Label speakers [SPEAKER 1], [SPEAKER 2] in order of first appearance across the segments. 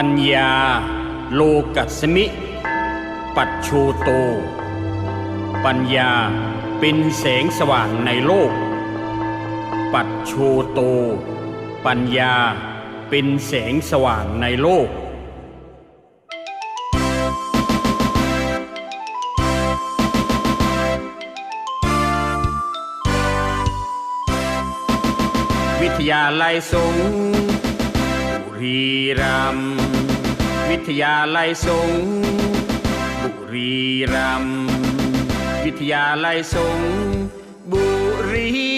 [SPEAKER 1] ปัญญาโลกัสมิ ปัจชูโต ปัญญาเป็นแสงสว่างในโลก ปัจชูโต ปัญญาเป็นแสงสว่างในโลกวิทยาลัยสงฆ์บุรีรัมย์ วิทยาลัยสงบุรีรัมย์วิทยาลัยสงบุรี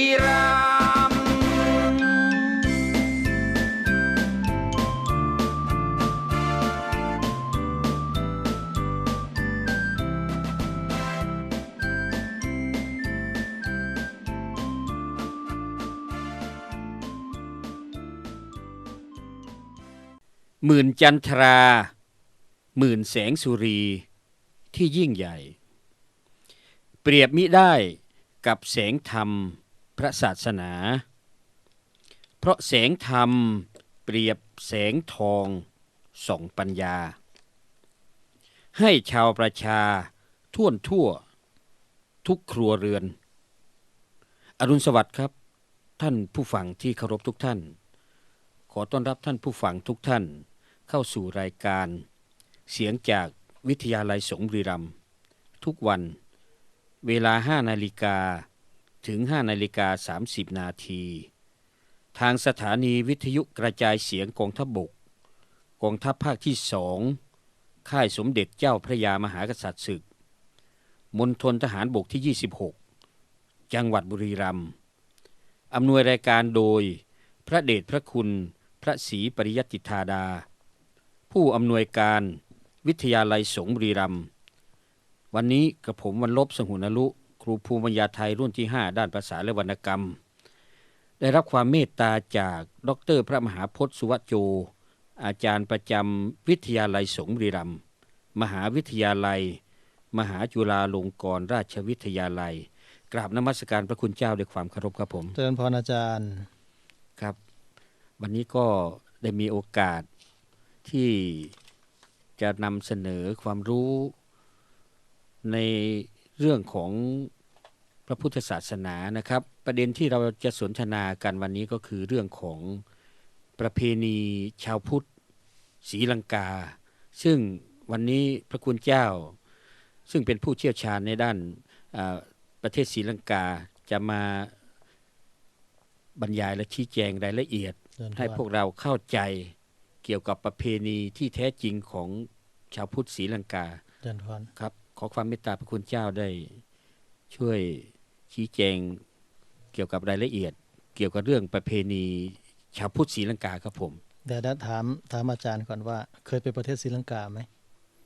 [SPEAKER 1] หมื่นจันทรา หมื่นแสงสุรีที่ยิ่งใหญ่ เปรียบมิได้กับแสงธรรมพระศาสนา เพราะแสงธรรมเปรียบแสงทองส่องปัญญา ให้ชาวประชาท่วนทั่ว ทุกครัวเรือน อรุณสวัสดิ์ครับ ท่านผู้ฟังที่เคารพทุกท่าน ขอต้อนรับท่านผู้ฟังทุกท่าน เข้าสู่รายการ เสียงจากวิทยาลัยสงบรีรัมย์ทุกวัน เวลา 5 นาฬิกาถึง 5 นาฬิกา 30 นาที ทางสถานีวิทยุกระจายเสียงกองทัพบบก กองทัพภาคที่สอง ค่ายสมเด็จเจ้าพระยามหากษัตริย์ศึก มณฑลทหารบกที่ 26 จังหวัดบุรีรัมย์อำนวยรายการโดยพระเดชพระคุณพระศรีปริยติธาดา ผู้อำนวยการวิทยาลัยสงฆ์บุรีรัมย์วันนี้กระผมวันลบสงหุนลุ ครูภูมิปัญญาไทยรุ่นที่ 5 ด้านภาษาและวรรณกรรม ได้รับความเมตตาจากดอกเตอรพระมหาพจน์สุวัจโจ อาจารย์ประจำวิทยาลัยสงฆ์บุรีรัมย์มหาวิทยาลัย มหาจุฬาลงกรณราชวิทยาลัย กราบนมัสการพระคุณเจ้าด้วยความเคารพครับผม
[SPEAKER 2] เจริญพรอาจารย์
[SPEAKER 1] ครับ วันนี้ก็ได้มีโอกาส ที่จะนำเสนอความรู้ในเรื่องของพระพุทธศาสนานะครับ ประเด็นที่เราจะสนทนากันวันนี้ก็คือเรื่องของประเพณีชาวพุทธศรีลังกา ซึ่งวันนี้พระคุณเจ้า ซึ่งเป็นผู้เชี่ยวชาญในด้านอ่าประเทศศรีลังกาจะมาบรรยายและชี้แจงรายละเอียด
[SPEAKER 2] เจริญพร
[SPEAKER 1] ให้พวกเราเข้าใจ เกี่ยวกับประเพณีที่แท้จริงของชาวพุทธศรีลังกา
[SPEAKER 2] เจริญพร
[SPEAKER 1] ครับ ขอความเมตตาพระคุณเจ้าได้ช่วยชี้แจงเกี่ยวกับรายละเอียด เกี่ยวกับเรื่องประเพณีชาวพุทธศรีลังกาครับผม
[SPEAKER 2] เดี๋ยวนะถามถามอาจารย์ก่อนว่าเคยไปประเทศศรีลังกาไหม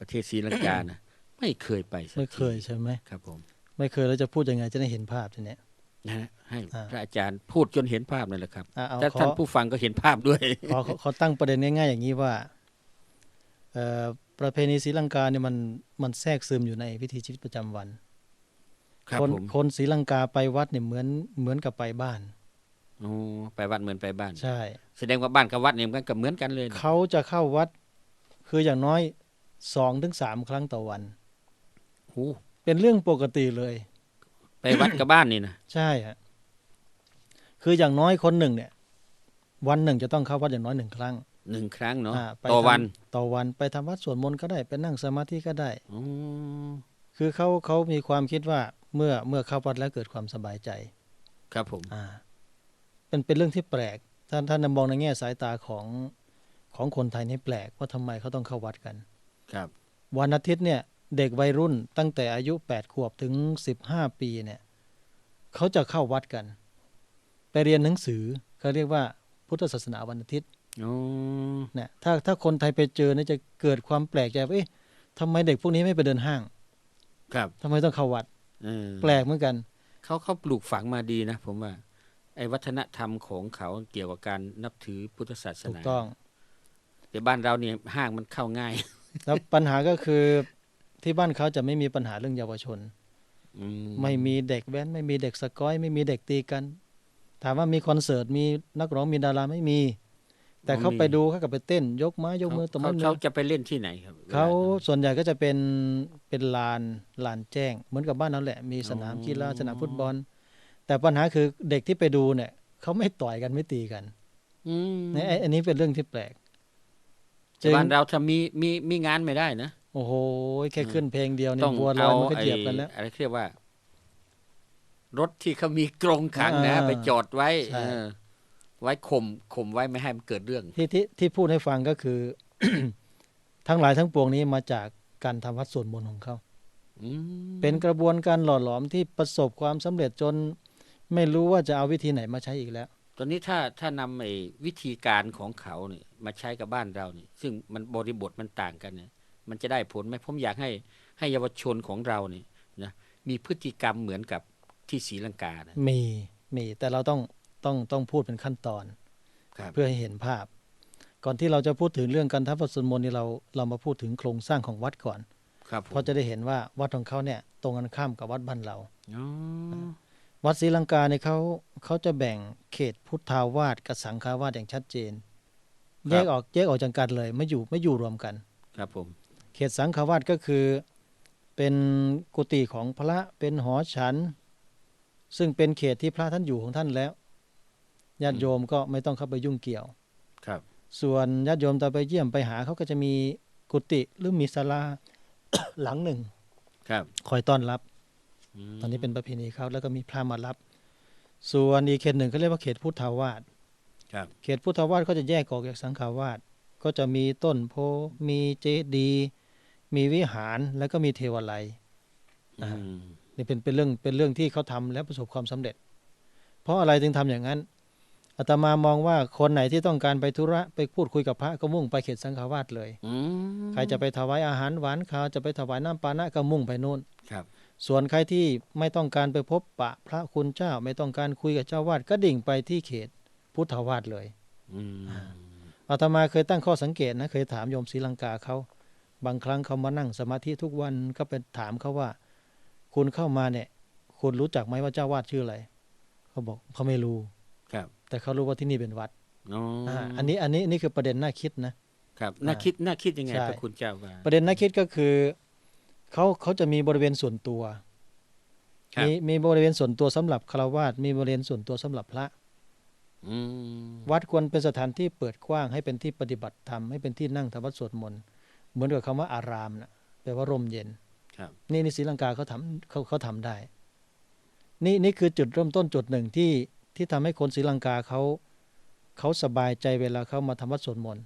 [SPEAKER 1] ประเทศศรีลังกานะไม่เคยไปสัก
[SPEAKER 2] ไม่เคย
[SPEAKER 1] ที
[SPEAKER 2] ใช่ไหม
[SPEAKER 1] ครับผม
[SPEAKER 2] ไม่เคยแล้วจะพูดยังไงจะได้เห็นภาพทีเนี้ย
[SPEAKER 1] นะฮะให้
[SPEAKER 2] อ่า
[SPEAKER 1] พระอาจารย์พูดจนเห็นภาพนั่นแหละครับ
[SPEAKER 2] อะเอา
[SPEAKER 1] ถ้า
[SPEAKER 2] ขอ
[SPEAKER 1] ท่านผู้ฟังก็เห็นภาพด้วย
[SPEAKER 2] ขอขอขอตั้งประเด็นง่ายๆอย่างนี้ว่าเอ่อประเพณีศรีลังกาเนี่ยมันมันแทรกซึมอยู่ในวิถีชีวิตประจำวัน
[SPEAKER 1] ครับ
[SPEAKER 2] คน
[SPEAKER 1] ผม
[SPEAKER 2] คนศรีลังกาไปวัดเนี่ยเหมือนเหมือนกับไปบ้าน
[SPEAKER 1] โอ้ไปวัดเหมือนไปบ้าน
[SPEAKER 2] ใช่
[SPEAKER 1] แสดงว่าบ้านกับวัดเนี่ยมันก็เหมือนกันเลยนะ
[SPEAKER 2] เขาจะเข้าวัดคืออย่างน้อยสองถึงสามครั้งต่อวัน
[SPEAKER 1] โอ้
[SPEAKER 2] เป็นเรื่องปกติเลย
[SPEAKER 1] ไปวัดกับบ้านนี่นะ
[SPEAKER 2] ใช่ฮะคืออย่างน้อยคนหนึ่งเนี่ย วันหนึ่งจะต้องเข้าวัดอย่างน้อยหนึ่งครั้ง
[SPEAKER 1] หนึ่งครั้งเนาะ
[SPEAKER 2] อ่าไป
[SPEAKER 1] ต่อวัน
[SPEAKER 2] ทำต่อวันไปทำวัดสวดมนต์ก็ได้ไปนั่งสมาธิก็ได้
[SPEAKER 1] อ๋อ
[SPEAKER 2] คือเขาเขามีความคิดว่าเมื่อเมื่อเข้าวัดแล้วเกิดความสบายใจ
[SPEAKER 1] ครับผม
[SPEAKER 2] อ่า เป็นเป็นเรื่องที่แปลกท่านท่านมองในแง่สายตาของของคนไทยนี่แปลกว่าทำไมเขาต้องเข้าวัดกัน
[SPEAKER 1] ครับ
[SPEAKER 2] วันอาทิตย์เนี่ย เด็กวัยรุ่นตั้งแต่อายุแปดขวบถึงสิบห้าปีเนี่ยเขาจะเข้าวัดกัน ไปเรียนหนังสือเขาเรียกว่าพุทธศาสนาวันอาทิตย์
[SPEAKER 1] อ๋อ
[SPEAKER 2] เนี่ยถ้าถ้าคนไทยไปเจอเนี่ยจะเกิดความแปลกใจว่าเอ๊ะทำไมเด็กพวกนี้ไม่ไปเดินห้าง
[SPEAKER 1] ครับ
[SPEAKER 2] ทำไมต้องเข้าวัด
[SPEAKER 1] เออ
[SPEAKER 2] แปลกเหมือนกัน
[SPEAKER 1] เขาเขาปลูกฝังมาดีนะ ผมว่า ไอ้วัฒนธรรมของเขาเกี่ยวกับการนับถือพุทธศาส
[SPEAKER 2] ถูก
[SPEAKER 1] นา
[SPEAKER 2] ต้อง
[SPEAKER 1] แต่บ้านเราเนี่ยห้างมันเข้าง่าย
[SPEAKER 2] แล้วปัญหาก็คือ ที่บ้านเขาจะไม่มีปัญหาเรื่องเยาวชน
[SPEAKER 1] อื
[SPEAKER 2] ไม่มีเด็กแว้น ไม่มีเด็กสกอย ไม่มีเด็กตีกัน ถามว่ามีคอนเสิร์ตมีนักร้องมีดาราไม่มี แต่เขาไปดูเขาก็ไปเต้น ยกไม้ยกมือตบ
[SPEAKER 1] เขา
[SPEAKER 2] มือ
[SPEAKER 1] เขาจะไปเล่นที่ไหนครับ
[SPEAKER 2] เขา
[SPEAKER 1] วลนั้น
[SPEAKER 2] ส่วนใหญ่ก็จะเป็นเป็นลานลานแจ้ง เหมือนกับบ้านนั่นแหละมีสนาม
[SPEAKER 1] อ๋อ
[SPEAKER 2] กีฬาสนามฟุตบอล แต่ปัญหาคือเด็กที่ไปดูเนี่ยเขาไม่ต่อยกันไม่ตีกัน
[SPEAKER 1] อืม
[SPEAKER 2] เนี่ยไอ้อันนี้เป็นเรื่องที่แปลก
[SPEAKER 1] แต่บ้านเราถ้ามีมีมีงานไม่ได้นะ
[SPEAKER 2] โอ้โหแค่ขึ้นเพลงเดียวเนี่
[SPEAKER 1] ต้
[SPEAKER 2] ย
[SPEAKER 1] อง
[SPEAKER 2] บัวลอ
[SPEAKER 1] เอา
[SPEAKER 2] ยมันก็
[SPEAKER 1] ไอ้
[SPEAKER 2] เหยียบกันแล้ว
[SPEAKER 1] อะไรเรียกว่า รถที่เขามีกรงขังนะ
[SPEAKER 2] อ่า
[SPEAKER 1] ไปจอดไว้
[SPEAKER 2] ใช่
[SPEAKER 1] เออไว้ข่มข่มไว้ไม่ให้มันเกิดเรื่อง
[SPEAKER 2] ที่ที่ที่พูดให้ฟังก็คือ ทั้งหลายทั้งปวงนี้มาจากการทำวัดสวดมนต์ของเขา
[SPEAKER 1] อืม
[SPEAKER 2] เป็นกระบวนการหล่อหลอมที่ประสบความสำเร็จจน ไม่รู้ว่าจะเอาวิธีไหนมาใช้อีกแล้ว
[SPEAKER 1] ตอนนี้ถ้าถ้านำไอ้วิธีการของเขาเนี่ยมาใช้กับบ้านเราเนี่ยซึ่งมันบริบทมันต่างกันเนี่ย มันจะได้ผลไหมผมอยากให้ให้เยาวชนของเราเนี่ยนะมีพฤติกรรมเหมือนกับที่ศรีลังกานะ
[SPEAKER 2] มีมีแต่เราต้องต้องต้องพูดเป็นขั้นตอน
[SPEAKER 1] ครับ
[SPEAKER 2] เพื่อให้เห็นภาพ ก่อนที่เราจะพูดถึงเรื่องการทำวัดสวดมนต์นี่เราเรามาพูดถึงโครงสร้างของวัดก่อน
[SPEAKER 1] ครับผม
[SPEAKER 2] เพราะจะได้เห็นว่าวัดของเขาเนี่ยตรงกันข้ามกับวัดบ้านเรา
[SPEAKER 1] อ๋อ
[SPEAKER 2] วัดศรีลังกาเนี่ยเขาเขาจะแบ่งเขตพุทธาวาสกับสังฆาวาสอย่างชัดเจน แยกออกแยกออกจากกันเลยไม่อยู่ไม่อยู่รวมกัน
[SPEAKER 1] ครับผม
[SPEAKER 2] เขตสังฆวาสก็คือเป็นกุฏิของพระเป็นหอฉัน ซึ่งเป็นเขตที่พระท่านอยู่ของท่านแล้วญาติโยมก็ไม่ต้องเข้าไปยุ่งเกี่ยว
[SPEAKER 1] ครับ
[SPEAKER 2] ส่วนญาติโยมตอนไปเยี่ยมไปหาเขาก็จะมีกุฏิหรือมีศาลาหลังหนึ่ง
[SPEAKER 1] ครับ
[SPEAKER 2] คอยต้อนรับ
[SPEAKER 1] ม
[SPEAKER 2] ตอนนี้เป็นประเพณีเขาแล้วก็มีพระมารับ ส่วนอีกเขตหนึ่งเขาเรียกว่าเขตพุทธาวาส
[SPEAKER 1] ครับ
[SPEAKER 2] เขตพุทธวาสก็จะแยกออกจากสังฆาวาสก็จะมีต้นโพธิ์มีเจดีย์ มีวิหารแล้วก็มีเทวาลัยอ่า
[SPEAKER 1] อืม
[SPEAKER 2] นี่เป็นเป็นเรื่องเป็นเรื่องที่เขาทำแล้วประสบความสำเร็จ เพราะอะไรถึงทำอย่างนั้นอาตมามองว่าคนไหนที่ต้องการไปธุระไปพูดคุยกับพระก็มุ่งไปเขตสังฆาวาสเลย
[SPEAKER 1] อืม
[SPEAKER 2] ใครจะไปถวายอาหารหวานข้าวจะไปถวายน้ำปานะก็มุ่งไปโน่น
[SPEAKER 1] ครับ
[SPEAKER 2] ส่วนใครที่ไม่ต้องการไปพบปะพระคุณเจ้าไม่ต้องการคุยกับเจ้าวาดก็ดิ่งไปที่เขตพุทธาวาสเลย
[SPEAKER 1] อืม
[SPEAKER 2] อาตมาเคยตั้งข้อสังเกตนะเคยถามโยมศรีลังกาเขา บางครั้งเขามานั่งสมาธิทุกวันก็เป็นถามเขาว่า คุณเข้ามาเนี่ย คุณรู้จักไหมว่าเจ้าวาดชื่ออะไรเขาบอกเขาไม่รู้
[SPEAKER 1] ครับ
[SPEAKER 2] แต่เขารู้ว่าที่นี่เป็นวัด
[SPEAKER 1] อ๋ออ
[SPEAKER 2] อ่าอันนี้อันนี้นี่คือประเด็นน่าคิดนะ
[SPEAKER 1] ครับน่าคิดน่าคิดยังไง
[SPEAKER 2] ใช่
[SPEAKER 1] พระคุณเจ้าว่า
[SPEAKER 2] ประเด็นน่าคิดก็คือเขาเขาจะมีบริเวณส่วนตัว
[SPEAKER 1] ครับ
[SPEAKER 2] มีมีบริเวณส่วนตัวสำหรับคารวาสมีบริเวณส่วนตัวสำหรับพระ
[SPEAKER 1] อืม
[SPEAKER 2] วัดควรเป็นสถานที่เปิดกว้างให้เป็นที่ปฏิบัติธรรมให้เป็นที่นั่งทำวัดสวดมนต์ เหมือนกับคำว่าอารามนะแปลว่าร่มเย็น
[SPEAKER 1] ครับ
[SPEAKER 2] นี่นี่ศรีลังกาเขาทำเขาเขาทำได้ นี่นี่คือจุดเริ่มต้นจุดหนึ่งที่ที่ทำให้คนศรีลังกาเขาเขาสบายใจเวลาเขามาทำวัดสวดมนต์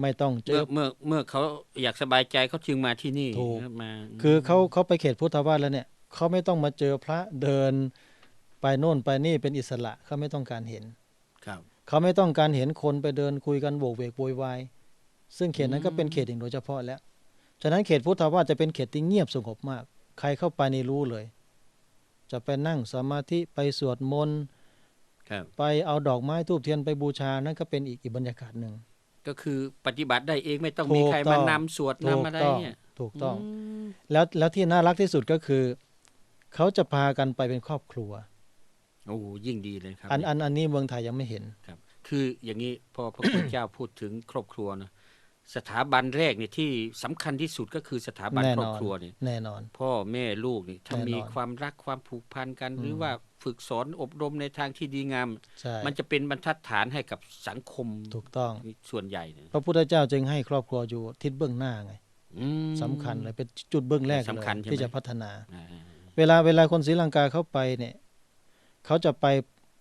[SPEAKER 2] ไม่ต้องเจ
[SPEAKER 1] เมื่อ
[SPEAKER 2] อ
[SPEAKER 1] เมื่อเมื่อเขาอยากสบายใจเขาจึงมาที่นี่
[SPEAKER 2] ถูก
[SPEAKER 1] มา
[SPEAKER 2] คือเขาเขาไปเขตพุทธวาสแล้วเนี่ยเขาไม่ต้องมาเจอพระเดินไปโน่นไปนี่เป็นอิสระเขาไม่ต้องการเห็น
[SPEAKER 1] ครับ
[SPEAKER 2] เขาไม่ต้องการเห็นคนไปเดินคุยกันโบกเวกโวยวาย ซึ่งเขตนั้นก็เป็นเขตอย่างโดยเฉพาะแล้ว ฉะนั้นเขตพุทธวาสจะเป็นเขตที่เงียบสงบมาก ใครเข้าไปนี่รู้เลย จะไปนั่งสมาธิไปสวดมนต์
[SPEAKER 1] ครับ
[SPEAKER 2] ไปเอาดอกไม้ทูบเทียนไปบูชา นั่นก็เป็นอีกอีกบรรยากาศหนึ่ง
[SPEAKER 1] ก็คือปฏิบัติได้เองไม่ต้อง
[SPEAKER 2] ถูก
[SPEAKER 1] มีใคร
[SPEAKER 2] ต้
[SPEAKER 1] มา
[SPEAKER 2] อง
[SPEAKER 1] นำสวด
[SPEAKER 2] ถู
[SPEAKER 1] นำ
[SPEAKER 2] ก
[SPEAKER 1] อะไร
[SPEAKER 2] ต้อง
[SPEAKER 1] เนี่ย
[SPEAKER 2] ถูกต้อง
[SPEAKER 1] ม
[SPEAKER 2] แล้วแล้วที่น่ารักที่สุดก็คือ เขาจะพากันไปเป็นครอบครัว
[SPEAKER 1] โอ้ยิ่งดีเลยครับ
[SPEAKER 2] อันอันอันนี้เมืองไทยยังไม่เห็น
[SPEAKER 1] ครับ คืออย่างนี้พอพระคุณเจ้าพูดถึงครอบครัวนะ สถาบันแรกเนี่ยที่สำคัญที่สุดก็คือสถาบัน
[SPEAKER 2] แน่
[SPEAKER 1] คร
[SPEAKER 2] น
[SPEAKER 1] อ
[SPEAKER 2] อบน
[SPEAKER 1] ครัวเนี่ย
[SPEAKER 2] แน่นอน
[SPEAKER 1] พ่อแม่ลูกนี่ถ้า
[SPEAKER 2] แน่นอน
[SPEAKER 1] มีความรักความผูกพันกัน
[SPEAKER 2] อืม
[SPEAKER 1] หรือว่าฝึกสอนอบรมในทางที่ดีงาม
[SPEAKER 2] ใช่
[SPEAKER 1] มันจะเป็นบรรทัดฐานให้กับสังคม
[SPEAKER 2] ถูกต้อง
[SPEAKER 1] ส่วนใหญ่เนี่ย
[SPEAKER 2] พระพุทธเจ้าจึงให้ครอบครัวอยู่ทิศเบื้องหน้าไง
[SPEAKER 1] อืม
[SPEAKER 2] สำคัญเลยเป็นจุดเบื้องแรกเลย
[SPEAKER 1] สำคัญใช่ไหม
[SPEAKER 2] ที่จะพัฒนา
[SPEAKER 1] อ่า
[SPEAKER 2] เวลาเวลาคนศรีลังกาเข้าไปเนี่ยเขาจะไป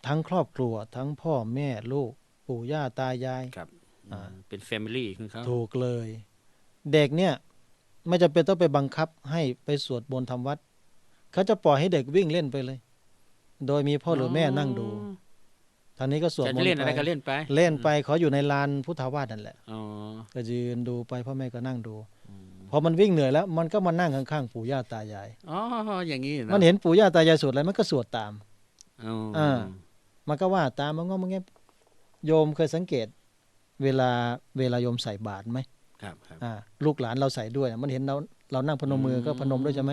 [SPEAKER 2] ทั้งครอบครัว ทั้งพ่อแม่ลูก ปู่ย่าตายาย
[SPEAKER 1] ครับ
[SPEAKER 2] อ่า
[SPEAKER 1] เป็นแฟมิลี่ของเขา
[SPEAKER 2] ถูกเลย เด็กเนี่ย ไม่จำเป็นต้องไปบังคับให้ไปสวดบนต์ทำวัด เขาจะปล่อยให้เด็กวิ่งเล่นไปเลย โดยมีพ่อหรือแม่นั่งดูทางนี้ก็สวด
[SPEAKER 1] จะ
[SPEAKER 2] มนต์
[SPEAKER 1] เล่นอะไรก็
[SPEAKER 2] ไป
[SPEAKER 1] เล่นไป
[SPEAKER 2] เล่นไปขออยู่ในลานพุทธาวาสนั่นแหละ
[SPEAKER 1] อ๋อ
[SPEAKER 2] ก็ยืนดูไปพ่อแม่ก็นั่งดู
[SPEAKER 1] อืม
[SPEAKER 2] พอมันวิ่งเหนื่อยแล้ว มันก็มานั่งข้างๆปู่ย่าตายาย
[SPEAKER 1] อ๋ออย่างนี้ะ
[SPEAKER 2] มันเห็นปู่ย่าตายายสวดอะไรมันก็สวดตาม
[SPEAKER 1] อ๋อ
[SPEAKER 2] อ่ามันก็ว่าตามมันก็มันเงี้ยโยมเคยสังเกต เวลาเวลาโยมใส่บาตรไหม
[SPEAKER 1] ครับครับ
[SPEAKER 2] อ่าลูกหลานเราใส่ด้วย มันเห็นเราเรานั่งพนมมือก็พนมด้วยใช่ไหม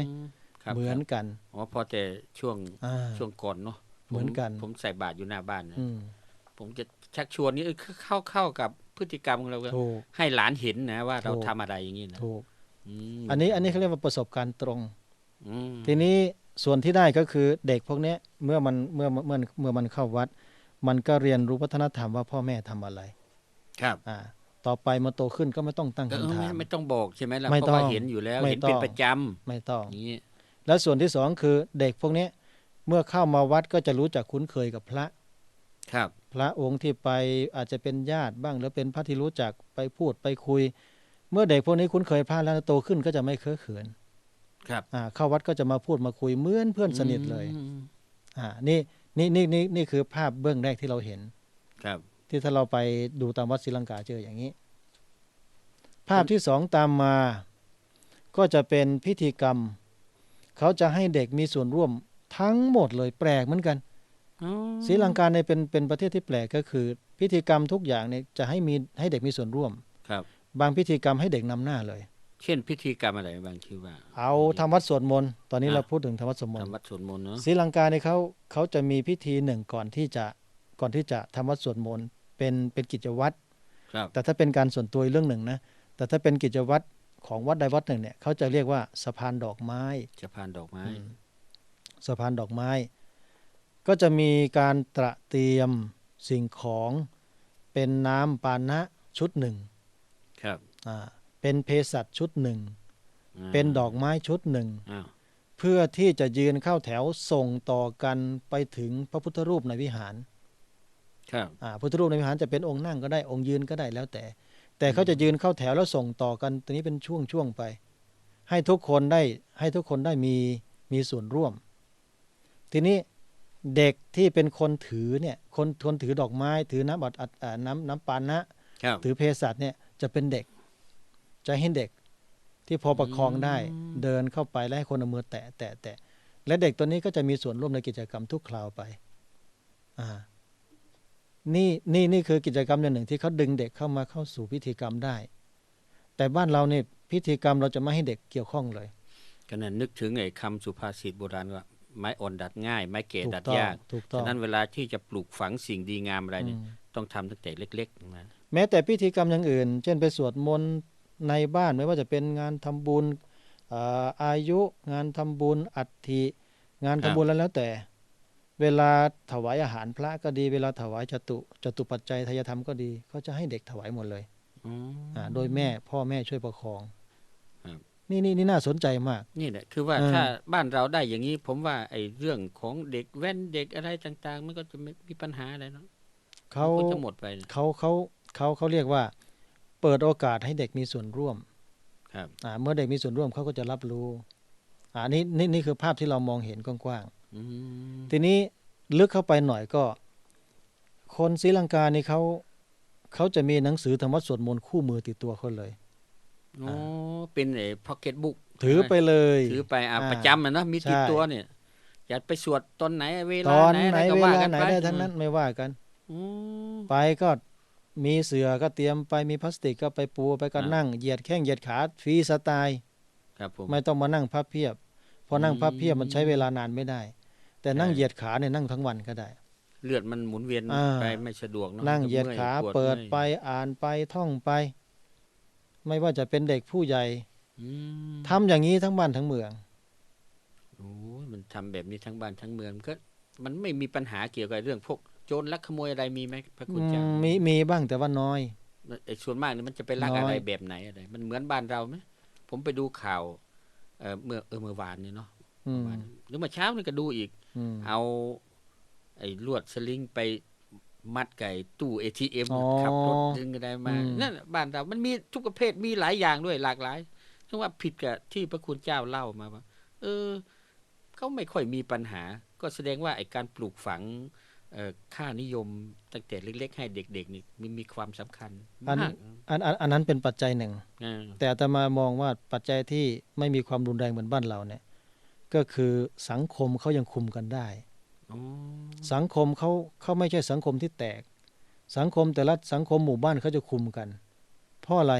[SPEAKER 1] ครับ
[SPEAKER 2] เหมือน
[SPEAKER 1] ครับ
[SPEAKER 2] กัน
[SPEAKER 1] อ๋อพอแต่ช่วง
[SPEAKER 2] อ่า
[SPEAKER 1] ช่วงก่อนเนาะ
[SPEAKER 2] เหมือนกัน
[SPEAKER 1] ผมผมใส่บาตรอยู่หน้าบ้านนะ
[SPEAKER 2] อืม
[SPEAKER 1] ผมจะชักชวนนี่เออเข้าเข้ากับพฤติกรรมของเราก็
[SPEAKER 2] ถูก
[SPEAKER 1] ให้หลานเห็นนะว่าเรา
[SPEAKER 2] ถูก
[SPEAKER 1] ทำอะไรอย่างนี้นะ
[SPEAKER 2] ถูก
[SPEAKER 1] ม
[SPEAKER 2] อันนี้อันนี้เขาเรียกว่าประสบการณ์ตรง
[SPEAKER 1] อืม
[SPEAKER 2] ทีนี้ส่วนที่ได้ก็คือเด็กพวกเนี้ยเมื่อมันเมื่อเมื่อเมื่อมันเข้าวัด มันก็เรียนรู้วัฒนธรรมว่าพ่อแม่ทำอะไร
[SPEAKER 1] ครับ
[SPEAKER 2] อ่าต่อไปมาโตขึ้นก็ไม่ต้องตั้ง
[SPEAKER 1] เออ
[SPEAKER 2] คำถา
[SPEAKER 1] ไม่
[SPEAKER 2] ม
[SPEAKER 1] ไม่ต้องบอกใช่ไหมล่ะ
[SPEAKER 2] ไม่
[SPEAKER 1] เพราะว่า
[SPEAKER 2] ต้อง
[SPEAKER 1] เห็นอยู่แล้ว
[SPEAKER 2] ไม่
[SPEAKER 1] เห็นเป็น
[SPEAKER 2] ต้อง
[SPEAKER 1] ประจ
[SPEAKER 2] ไม่ต้องำ
[SPEAKER 1] อย่างนี้
[SPEAKER 2] แล้วส่วนที่สองคือเด็กพวกเนี้ยเมื่อเข้ามาวัดก็จะรู้จักคุ้นเคยกับพระ
[SPEAKER 1] ครับ
[SPEAKER 2] พระองค์ที่ไปอาจจะเป็นญาติบ้างหรือเป็นพระที่รู้จักไปพูดไปคุย เมื่อเด็กพวกนี้คุ้นเคยพระแล้วโตขึ้นก็จะไม่เคอะเขิน
[SPEAKER 1] ครับ
[SPEAKER 2] อ่าเข้าวัดก็จะมาพูดมาคุยเหมือนเพื่อนสนิทเลย
[SPEAKER 1] อืม
[SPEAKER 2] อ่านี่นี่นี่นี่นี่คือภาพเบื้องแรกที่เราเห็น
[SPEAKER 1] ครับ
[SPEAKER 2] ที่ถ้าเราไปดูตามวัดศรีลังกาเจออย่างนี้ ภาพที่สองตามมาก็จะเป็นพิธีกรรม เขาจะให้เด็กมีส่วนร่วมทั้งหมดเลยแปลกเหมือนกัน
[SPEAKER 1] อ๋อ
[SPEAKER 2] ศรีลังกาเนี่ยเป็นเป็นประเทศที่แปลกก็คือ พิธีกรรมทุกอย่างเนี่ยจะให้มีให้เด็กมีส่วนร่วม
[SPEAKER 1] ครับ
[SPEAKER 2] บางพิธีกรรมให้เด็กนำหน้าเลย
[SPEAKER 1] เช่น พิธีกรรมอะไรบางที่ว่า
[SPEAKER 2] เอาทำวัดสวดมนต์ตอนนี้
[SPEAKER 1] อะ
[SPEAKER 2] เราพูดถึงทำวัดสวดมนต์
[SPEAKER 1] ทำวัดสวดมนต์เนาะ
[SPEAKER 2] ศรีลังกาเนี่ยเขาเขาจะมีพิธีหนึ่งก่อนที่จะก่อนที่จะทำวัดสวดมนต์ เป็นเป็นกิจวัตร
[SPEAKER 1] ครับ
[SPEAKER 2] แต่ถ้าเป็นการส่วนตัวอีกเรื่องหนึ่งนะแต่ถ้าเป็นกิจวัตรของวัดใดวัดหนึ่งเนี่ยเขาจะเรียกว่าสะพานดอกไม้
[SPEAKER 1] จะพานดอกไม้
[SPEAKER 2] สะพานดอกไม้ ก็จะมีการตระเตรียมสิ่งของเป็นน้ำปานะชุดหนึ่ง
[SPEAKER 1] ครับ
[SPEAKER 2] อ่าเป็นเภสัชชุดหนึ่งาเป็นดอกไม้ชุดหนึ่ง
[SPEAKER 1] อ้าว
[SPEAKER 2] เพื่อที่จะยืนเข้าแถวส่งต่อกันไปถึงพระพุทธรูปในวิหาร
[SPEAKER 1] ครับ
[SPEAKER 2] อ่าพุทธรูปในวิหารจะเป็นองค์นั่งก็ได้องค์ยืนก็ได้แล้วแต่ แต่เขาจะยืนเข้าแถวแล้วส่งต่อกันตรงนี้เป็นช่วงช่วงๆไป ให้ทุกคนได้ให้ทุกคนได้มีมีส่วนร่วม ทีนี้เด็กที่เป็นคนถือเนี่ยคนคนถือดอกไม้ ถือน้ำอัดอัดอ่าน้ำน้ำปานะครับถือเภสัชเนี่ยจะเป็นเด็ก จะให้เด็กที่พอประคองได้
[SPEAKER 1] อืม
[SPEAKER 2] เดินเข้าไปแล้วให้คนเอามือแตะแตะแตะและเด็กตัวนี้ก็จะมีส่วนร่วมในกิจกรรมทุกคราวไปอ่า นี่นี่นี่คือกิจกรรมอย่างหนึ่งที่เขาดึงเด็กเข้ามาเข้าสู่พิธีกรรมได้ แต่บ้านเราเนี่ยพิธีกรรมเราจะไม่ให้เด็กเกี่ยวข้องเลย
[SPEAKER 1] ก็นั่นนึกถึงไอ้คำสุภาษิตโบราณว่าไม้อ่อนดัดง่าย ไม้แก่
[SPEAKER 2] ถูก
[SPEAKER 1] ดัด
[SPEAKER 2] ต้อง
[SPEAKER 1] ยาก
[SPEAKER 2] ถูกต้อ
[SPEAKER 1] ฉะ
[SPEAKER 2] ง
[SPEAKER 1] นั้นเวลาที่จะปลูกฝังสิ่งดีงามอะไรเนี่ย
[SPEAKER 2] อืม
[SPEAKER 1] ต้องทำตั้งแต่เล็กๆนะ
[SPEAKER 2] แม้แต่พิธีกรรมอย่างอื่น เช่นไปสวดมนต์ในบ้านไม่ว่าจะเป็นงานทำบุญอ่าอายุงานทำบุญอัฐิงานทำบุญแล้วแล้วแต่ เวลาถวายอาหารพระก็ดี เวลาถวายจตุจตุปัจจัยทายธรรมก็ดีเขาจะให้เด็กถวายหมดเลย
[SPEAKER 1] อ๋ออ
[SPEAKER 2] อ่าโดยแม่พ่อแม่ช่วยประคอง
[SPEAKER 1] ครับ
[SPEAKER 2] นี่นี่นี่น่าสนใจมาก
[SPEAKER 1] นี่แหละคือว่า
[SPEAKER 2] เออ
[SPEAKER 1] ถ้าบ้านเราได้อย่างนี้ ผมว่าไอ้เรื่องของเด็กแว่นเด็กอะไรต่าง ๆ มันก็จะไม่มีปัญหาอะไรเนาะ
[SPEAKER 2] เขา
[SPEAKER 1] มันก็จะหมดไป
[SPEAKER 2] เขาเขาเขาเขาเรียกว่า เปิดโอกาสให้เด็กมีส่วนร่วม
[SPEAKER 1] ครับ
[SPEAKER 2] อ่าเมื่อเด็กมีส่วนร่วมเขาก็จะรับรู้อ่านี่นี่นี่คือภาพที่เรามองเห็นกว้าง
[SPEAKER 1] อืม
[SPEAKER 2] ๆ ทีนี้ลึกเข้าไปหน่อยก็ คนศรีลังกานี่เขาเขาจะมีหนังสือธรรมะสวดมนต์คู่มือติดตัวเขาเลย
[SPEAKER 1] โอ้เป็นไอ้พ็อกเก็ตบุ๊ก
[SPEAKER 2] ถือไปเลย
[SPEAKER 1] ถือไปอะ
[SPEAKER 2] อ่า
[SPEAKER 1] ประจำอะเนอะมีติด
[SPEAKER 2] ใช่
[SPEAKER 1] ตัวเนี่ยอยากไปสวดตอนไหนเว
[SPEAKER 2] ต
[SPEAKER 1] ลา
[SPEAKER 2] อน
[SPEAKER 1] ไหน
[SPEAKER 2] ไหน
[SPEAKER 1] อะไรก็
[SPEAKER 2] เว
[SPEAKER 1] ว่า
[SPEAKER 2] ลา
[SPEAKER 1] กัน
[SPEAKER 2] ไหน
[SPEAKER 1] ไป
[SPEAKER 2] ได้ทั้งนั้นไม่ว่ากัน
[SPEAKER 1] อืม
[SPEAKER 2] ไปก็มีเสือก็เตรียมไปมีพลาสติกก็ไปปูไปก็
[SPEAKER 1] อ่านั่
[SPEAKER 2] นั่งเหยียดแข้งเหยียดขาฟรีสไตล์
[SPEAKER 1] ครับผม
[SPEAKER 2] ไม่ต้องมานั่งพับเพียบเพอนั่งพับเพียบมันใช้เวลานานไม่ได้ แต่นั่ง
[SPEAKER 1] ใช่
[SPEAKER 2] เหยียดขาเนี่ยนั่งทั้งวันก็ได้
[SPEAKER 1] เลือดมันหมุนเวียน
[SPEAKER 2] อ่า
[SPEAKER 1] ไปไม่สะดวกเนาะ
[SPEAKER 2] นั่ง
[SPEAKER 1] มันก็
[SPEAKER 2] เหยียด
[SPEAKER 1] มื่อ
[SPEAKER 2] ขา
[SPEAKER 1] ปว
[SPEAKER 2] เปิด
[SPEAKER 1] มื่อย
[SPEAKER 2] ไปอ่านไปท่องไป ไม่ว่าจะเป็นเด็กผู้ใหญ่
[SPEAKER 1] อืม
[SPEAKER 2] ทำอย่างนี้ทั้งบ้านทั้งเมือง
[SPEAKER 1] โอ้ยมันทำแบบนี้ทั้งบ้านทั้งเมืองก็ มันไม่มีปัญหาเกี่ยวกับเรื่องพวกโจรลักขโมยอะไรมีไหมพระคุณเจ้า
[SPEAKER 2] อืมมีมีบ้างแต่ว่าน้อย
[SPEAKER 1] ไอ้ส่วนมากนี่มันจะไปลัก
[SPEAKER 2] น้อย
[SPEAKER 1] อะไรแบบไหนอะไร มันเหมือนบ้านเราไหมผมไปดูข่าวเออเมื่อเออเมื่อวานนี่เนาะ
[SPEAKER 2] อืม
[SPEAKER 1] เมื่อวานหรือเมื่อเช้านี่ก็ดูอีก
[SPEAKER 2] อืม
[SPEAKER 1] เอา ไอ้ลวดสลิงไปมัดไก่ตู้เอทีเอ็ม
[SPEAKER 2] อ๋อ
[SPEAKER 1] ขับรถดึงอะไรมา
[SPEAKER 2] อืม
[SPEAKER 1] นั่นน่ะบ้านเรา มันมีทุกประเภทมีหลายอย่างด้วยหลากหลายซึ่งว่าผิดกับที่พระคุณเจ้าเล่ามาว่า เออเขาไม่ค่อยมีปัญหา ก็แสดงว่าไอ้การปลูกฝังเอ่อค่านิยมตั้งแต่เล็ก ๆ ให้เด็กๆนี่มันมีความสำคัญ
[SPEAKER 2] อัน
[SPEAKER 1] มาก
[SPEAKER 2] อันอันอันนั้นเป็นปัจจัยหนึ่ง
[SPEAKER 1] อ่า
[SPEAKER 2] แต่อาตมามองว่าปัจจัยที่ไม่มีความรุนแรงเหมือนบ้านเราเนี่ย ก็คือสังคมเขายังคุมกันได้
[SPEAKER 1] อ๋อ
[SPEAKER 2] สังคมเขาเขาไม่ใช่สังคมที่แตก สังคมแต่ละสังคมหมู่บ้านเขาจะคุมกัน เพราะอะไร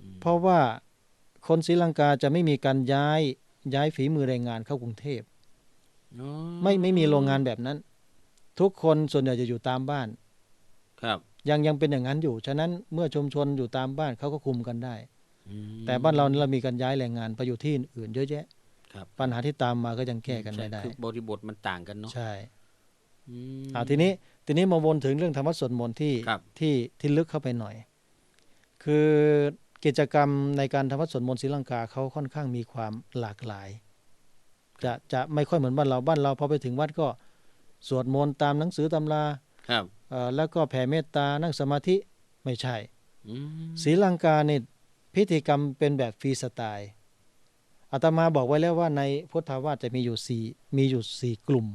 [SPEAKER 1] อืม
[SPEAKER 2] เพราะว่าคนศรีลังกาจะไม่มีการย้ายย้ายฝีมือแรงงานเข้ากรุงเทพ
[SPEAKER 1] อ๋อ
[SPEAKER 2] ไม่ไม่มีโรงงานแบบนั้น ทุกคนส่วนใหญ่จะอยู่ตามบ้าน
[SPEAKER 1] ครับ
[SPEAKER 2] ยังยังเป็นอย่างนั้นอยู่ ฉะนั้นเมื่อชุมชนอยู่ตามบ้านเขาก็คุมกันได้
[SPEAKER 1] อืม
[SPEAKER 2] แต่บ้านเรานี่เรามีการย้ายแรงงานไปอยู่ที่อื่นเยอะแยะ
[SPEAKER 1] ครับ
[SPEAKER 2] ปัญหาที่ตามมาก็ยังแก้กันไม่ได้
[SPEAKER 1] ใช่คือบริบทมันต่างกันเนาะ
[SPEAKER 2] ใช่
[SPEAKER 1] อืม
[SPEAKER 2] อ่าทีนี้ทีนี้มาวนถึงเรื่องธรรมะสวดมนต์ที่
[SPEAKER 1] ครับ
[SPEAKER 2] ที่ที่ลึกเข้าไปหน่อย คือกิจกรรมในการทำวัดสวดมนต์ศรีลังกาเขาค่อนข้างมีความหลากหลาย จะจะไม่ค่อยเหมือนบ้านเราบ้านเราพอไปถึงวัดก็สวดมนต์ตามหนังสือตำรา
[SPEAKER 1] ครับ
[SPEAKER 2] เอ่อแล้วก็แผ่เมตตานั่งสมาธิไม่ใช่
[SPEAKER 1] อืม
[SPEAKER 2] ศรีลังกาเนี่ยพิธีกรรมเป็นแบบฟรีสไตล์ อาตมาบอกไว้แล้วว่าในพุทธาวาสจะมีอยู่สี่มีอยู่สี่กลุ่ม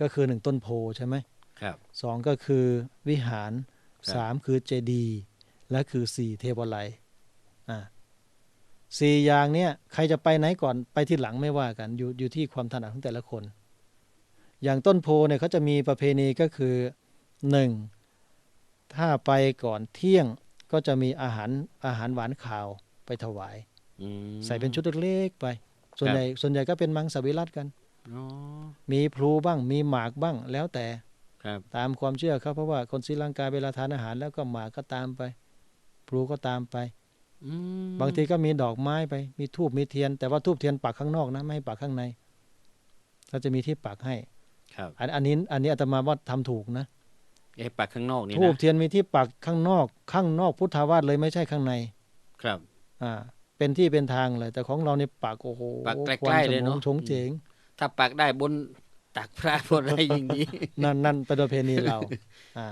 [SPEAKER 2] ก็คือหนึ่งต้นโพใช่ไหม
[SPEAKER 1] ครับ
[SPEAKER 2] สองก็คือวิหาร
[SPEAKER 1] ครับ
[SPEAKER 2] สามคือเจดีย์และคือสี่เทวไลยอ่าสี่อย่างเนี้ยใครจะไปไหนก่อนไปที่หลังไม่ว่ากัน อยู่อยู่ที่ความถนัดของแต่ละคน อย่างต้นโพเนี่ยเขาจะมีประเพณีก็คือหนึ่งถ้าไปก่อนเที่ยงก็จะมีอาหารอาหารหวานข่าวไปถวาย
[SPEAKER 1] อืม
[SPEAKER 2] ใส่เป็นชุดเล็กๆไป ส่วน
[SPEAKER 1] ครับ
[SPEAKER 2] ใหญ่ส่วนใหญ่ก็เป็นมังสวิรัตกัน
[SPEAKER 1] อ๋อ
[SPEAKER 2] มีพลูบ้าง มีหมากบ้างแล้วแต่
[SPEAKER 1] ครับ
[SPEAKER 2] ตามความเชื่อเขาเพราะว่าคนศรีลังกาเวลาทานอาหารแล้วก็หมาก็ตามไปพลูก็ตามไป
[SPEAKER 1] อืม
[SPEAKER 2] บางทีก็มีดอกไม้ไป มีทูบมีเทียน แต่ว่าทูบเทียนปักข้างนอกนะไม่ให้ปักข้างในเราจะมีที่ปักให้
[SPEAKER 1] ครับ
[SPEAKER 2] อันอันนี้อันนี้อาตมาว่าทำถูกนะ
[SPEAKER 1] เอ๊ะปักข้างนอกนี่
[SPEAKER 2] ทูบ
[SPEAKER 1] นะ
[SPEAKER 2] เทียนมีที่ปักข้างนอก ข้างนอกพุทธาวาสเลยไม่ใช่ข้างใน
[SPEAKER 1] ครับ
[SPEAKER 2] อ่า เป็นที่เป็นทางเลยแต่ของเราเนี่ยปักโอ้โห
[SPEAKER 1] ปักใกล้ๆ
[SPEAKER 2] ควัน
[SPEAKER 1] เลยเนอะ
[SPEAKER 2] ชงเฉง
[SPEAKER 1] ถ้าปักได้บนตักพระบนอะไรอย่างนี้
[SPEAKER 2] นั่นนั่นเป็นประเพณีเรา อ่า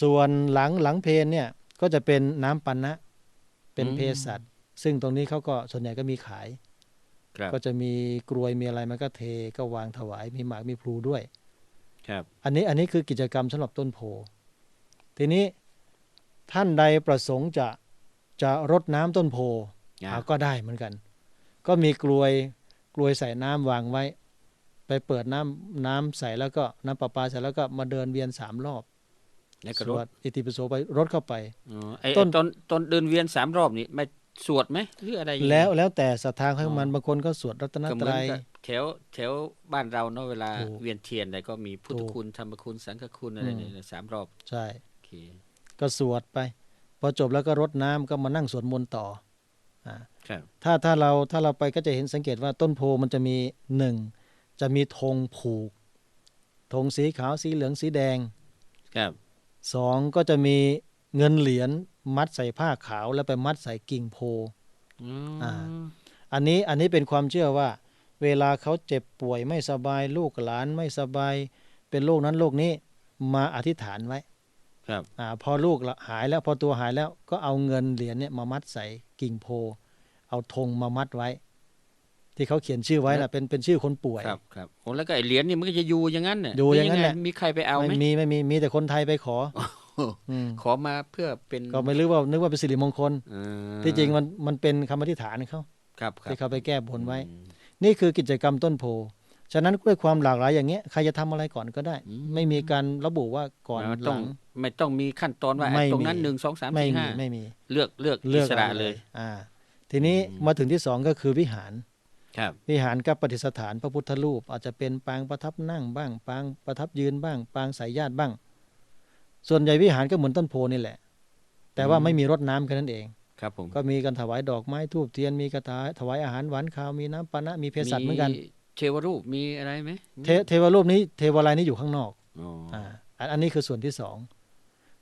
[SPEAKER 2] ส่วนหลังหลังเพลเนี่ย ก็จะเป็นน้ำปันนะ เป็น
[SPEAKER 1] อืม
[SPEAKER 2] เภสัชซึ่งตรงนี้เขาก็ส่วนใหญ่ก็มีขาย
[SPEAKER 1] ครับ
[SPEAKER 2] ก็จะมีกรวยมีอะไรมันก็เทก็วางถวายมีหมากมีพลูด้วย
[SPEAKER 1] ครับ
[SPEAKER 2] อันนี้อันนี้คือกิจกรรมสำหรับต้นโพทีนี้ท่านใดประสงค์จะจะรดน้ำต้นโพ
[SPEAKER 1] อ่า
[SPEAKER 2] อ่าก็ได้เหมือนกัน ก็มีกลวยกลวยใส่น้ำวางไว้ ไปเปิดน้ำน้ำใส่แล้วก็น้ำประปาใส่แล้วก็มาเดินเวียนสามรอบ
[SPEAKER 1] แล้วก็
[SPEAKER 2] ส
[SPEAKER 1] ร
[SPEAKER 2] ว
[SPEAKER 1] ถ
[SPEAKER 2] ดอิติปิโสไปรถเข้าไป
[SPEAKER 1] อ๋อไอ้
[SPEAKER 2] ต้
[SPEAKER 1] ต้
[SPEAKER 2] น
[SPEAKER 1] นต้นต้นเดินเวียนสามรอบนี่ไม่สวดไหมหรืออะไรอย่างงี้
[SPEAKER 2] แล้วแล้วแต่ศรัทธาของมัน
[SPEAKER 1] อ๋อ
[SPEAKER 2] บางคนก็สวดรัตน
[SPEAKER 1] ก็เห
[SPEAKER 2] ต
[SPEAKER 1] มือน
[SPEAKER 2] รัย
[SPEAKER 1] กับแถวแถวบ้านเราเนาะเวลา
[SPEAKER 2] ถูก
[SPEAKER 1] เวียนเทียนอะไรก็มีพุทธ
[SPEAKER 2] ถูก
[SPEAKER 1] คุณธรรมคุณสังฆคุณอะไร
[SPEAKER 2] อืม
[SPEAKER 1] เนี่ยสามรอบ
[SPEAKER 2] ใช่
[SPEAKER 1] โอเค
[SPEAKER 2] ก็สวดไป พอจบแล้วก็รดน้ำก็มานั่งสวดมนต์ต่ออ่า
[SPEAKER 1] ครับ
[SPEAKER 2] ถ้าถ้าเราถ้าเราไปก็จะเห็นสังเกตว่าต้นโพมันจะมีหนึ่งจะมีธงผูกธงสีขาวสีเหลืองสีแดง
[SPEAKER 1] ครับ
[SPEAKER 2] สองก็จะมีเงินเหรียญมัดใส่ผ้าขาวแล้วไปมัดใส่กิ่งโพ
[SPEAKER 1] อืม
[SPEAKER 2] อ่าอันนี้อันนี้เป็นความเชื่อว่า เวลาเขาเจ็บป่วยไม่สบายลูกหลานไม่สบาย เป็นโรคนั้นโรคนี้มาอธิษฐานไว้
[SPEAKER 1] ครับ
[SPEAKER 2] อาพอลูกละหายแล้วพอตัวหายแล้วก็เอาเงินเหรียญเนี่ยมามัดใส่กิ่งโพ เอาธงมามัดไว้ ที่เขาเขียนชื่อไว้น่ะเป็นเป็นชื่อคนป่วย
[SPEAKER 1] ครับครับโอ้แล้วก็ไอ้เหรียญนี่มันก็จะอยู่อย่างนั้นเนี่ย
[SPEAKER 2] อยู่อย่างนั้นแหละ
[SPEAKER 1] มีใครไปเอาไหม
[SPEAKER 2] ไม่มีไม่มีมีแต่คนไทยไปขออืม
[SPEAKER 1] ขอมาเพื่อเป็น
[SPEAKER 2] ก็ไม่รู้ว่านึกว่าเป็นสิริมงคล
[SPEAKER 1] อ่า
[SPEAKER 2] ที่จริงมันมันเป็นคำอธิษฐานเขา
[SPEAKER 1] ครับครับ
[SPEAKER 2] ที่เขาไปแก้บนไว้
[SPEAKER 1] อืม
[SPEAKER 2] นี่คือกิจกรรมต้นโพ ฉะนั้นด้วยความหลากหลายอย่างเงี้ยใครจะทำอะไรก่อนก็ได้
[SPEAKER 1] อืม
[SPEAKER 2] ไม่มีการระบุว่าก่อน
[SPEAKER 1] มัน
[SPEAKER 2] ห
[SPEAKER 1] ต้อ
[SPEAKER 2] ลั
[SPEAKER 1] ง
[SPEAKER 2] ง
[SPEAKER 1] ไม่ต้องมีขั้นตอนว่า
[SPEAKER 2] ไม่
[SPEAKER 1] ตรงนั้น
[SPEAKER 2] มี
[SPEAKER 1] หนึ่งสองสาม
[SPEAKER 2] ไม่
[SPEAKER 1] สี่
[SPEAKER 2] มี
[SPEAKER 1] ห้า
[SPEAKER 2] ไม่มี
[SPEAKER 1] เลือกเลือก
[SPEAKER 2] เลื
[SPEAKER 1] อิ
[SPEAKER 2] อก
[SPEAKER 1] สระ
[SPEAKER 2] อา
[SPEAKER 1] เลย
[SPEAKER 2] อ่า ทีนี้
[SPEAKER 1] อืม
[SPEAKER 2] มาถึงที่สองก็คือวิหาร
[SPEAKER 1] ครับ
[SPEAKER 2] วิหารก็ประดิษฐานพระพุทธรูป อาจจะเป็นปางประทับนั่งบ้าง ปางประทับยืนบ้าง ปางสายญาติบ้าง ส่วนใหญ่วิหารก็เหมือนต้นโพนี่แหละ แต่ว่าไม่มีรดน้ำแค่นั้นเอง
[SPEAKER 1] ครับผม
[SPEAKER 2] ก็มีการถวายดอกไม้ทูบเทียนมีกระถาถวายอาหารหวานข้าวมีน้ำปานะมีเภสัชเหมือนกัน
[SPEAKER 1] เทวรูปมีอะไรไหม
[SPEAKER 2] เทเทวรูปนี้เทวาลัยนี้อยู่ข้างนอก
[SPEAKER 1] อ๋ออ
[SPEAKER 2] อ่าอันอันนี้คือส่วนที่สอง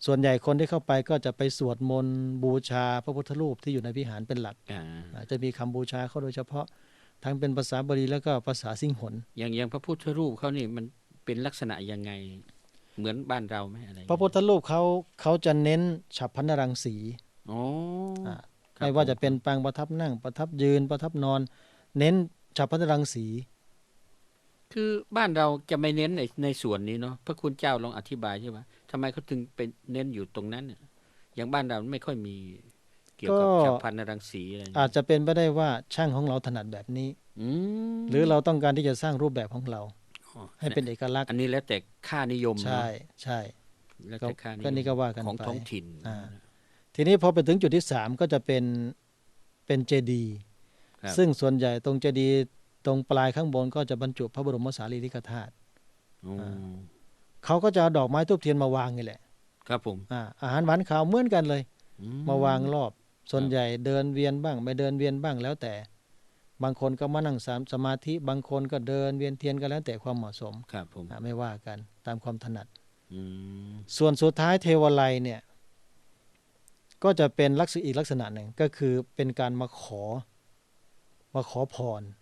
[SPEAKER 2] ส่วนใหญ่คนที่เข้าไปก็จะไปสวดมนต์บูชาพระพุทธรูปที่อยู่ในวิหารเป็นหลัก
[SPEAKER 1] อ่า
[SPEAKER 2] อ่าจะมีคำบูชาเขาโดยเฉพาะทั้งเป็นภาษาบาลีแล้วก็ภาษาสิงหน
[SPEAKER 1] อย่างอย่างพระพุทธรูปเขานี่มันเป็นลักษณะยังไงเหมือนบ้านเราไหมอะไร
[SPEAKER 2] พระพุทธรูปเขาเขาจะเน้นฉับพันนรังสี
[SPEAKER 1] อ๋อ
[SPEAKER 2] อ่า
[SPEAKER 1] ครับ
[SPEAKER 2] ไม่ว่า
[SPEAKER 1] ผม
[SPEAKER 2] จะเป็นปางประทับนั่งประทับยืนประทับนอน เน้นฉับพันนรังสี
[SPEAKER 1] คือบ้านเราจะไม่เน้นในในส่วนนี้เนาะพระคุณเจ้าลองอธิบายใช่ไหมทำไมเขาถึงเป็นเน้นอยู่ตรงนั้นเนี่ยอย่างบ้านเราไม่ค่อยมีเกี่ยวกับ
[SPEAKER 2] ก็
[SPEAKER 1] ฉับพลันนรังสีอะไรอย่าง
[SPEAKER 2] อา
[SPEAKER 1] เงี้ย
[SPEAKER 2] จจะเป็นไปได้ว่าช่างของเราถนัดแบบนี้
[SPEAKER 1] อืม
[SPEAKER 2] หรือเราต้องการที่จะสร้างรูปแบบของเรา
[SPEAKER 1] อ๋อ
[SPEAKER 2] ให้เป็นเอกลักษณ์
[SPEAKER 1] อันนี้แล้วแต่ค่านิยมเนอะ
[SPEAKER 2] ใช่ใช่
[SPEAKER 1] แล้ว
[SPEAKER 2] ก็
[SPEAKER 1] แต่ค่านิย
[SPEAKER 2] ก็
[SPEAKER 1] ม
[SPEAKER 2] นี่ก็ว่ากัน
[SPEAKER 1] ของ
[SPEAKER 2] ไป
[SPEAKER 1] ท้องถิ่น
[SPEAKER 2] อ่าทีนี้พอไปถึงจุดที่สามก็จะเป็นเป็นเจดีย์
[SPEAKER 1] ครับ
[SPEAKER 2] ซึ่งส่วนใหญ่ตรงเจดีย์ ตรงปลายข้างบนก็จะบรรจุพระบรมสารีริกธาตุ
[SPEAKER 1] อ๋อ
[SPEAKER 2] เขาก็จะเอาดอกไม้ทูบเทียนมาวางนี่แหละ
[SPEAKER 1] ครับผม
[SPEAKER 2] อ่าอาหารหวานขาวเหมือนกันเลย
[SPEAKER 1] อื
[SPEAKER 2] มาวางรอบ ส่วน
[SPEAKER 1] ครับ
[SPEAKER 2] ใหญ่เดินเวียนบ้าง ไม่เดินเวียนบ้างแล้วแต่ บางคนก็มานั่งสามสมาธิ บางคนก็เดินเวียนเทียนกันแล้วแต่ความเหมาะสม
[SPEAKER 1] ครับผม
[SPEAKER 2] อ่าไม่ว่ากันตามความถนัด
[SPEAKER 1] อืม
[SPEAKER 2] ส่วนสุดท้ายเทวไลยเนี่ย ก็จะเป็นลักษณะอีกลักษณะหนึ่งก็คือเป็นการมาขอ มาขอพร
[SPEAKER 1] อืม
[SPEAKER 2] อ่า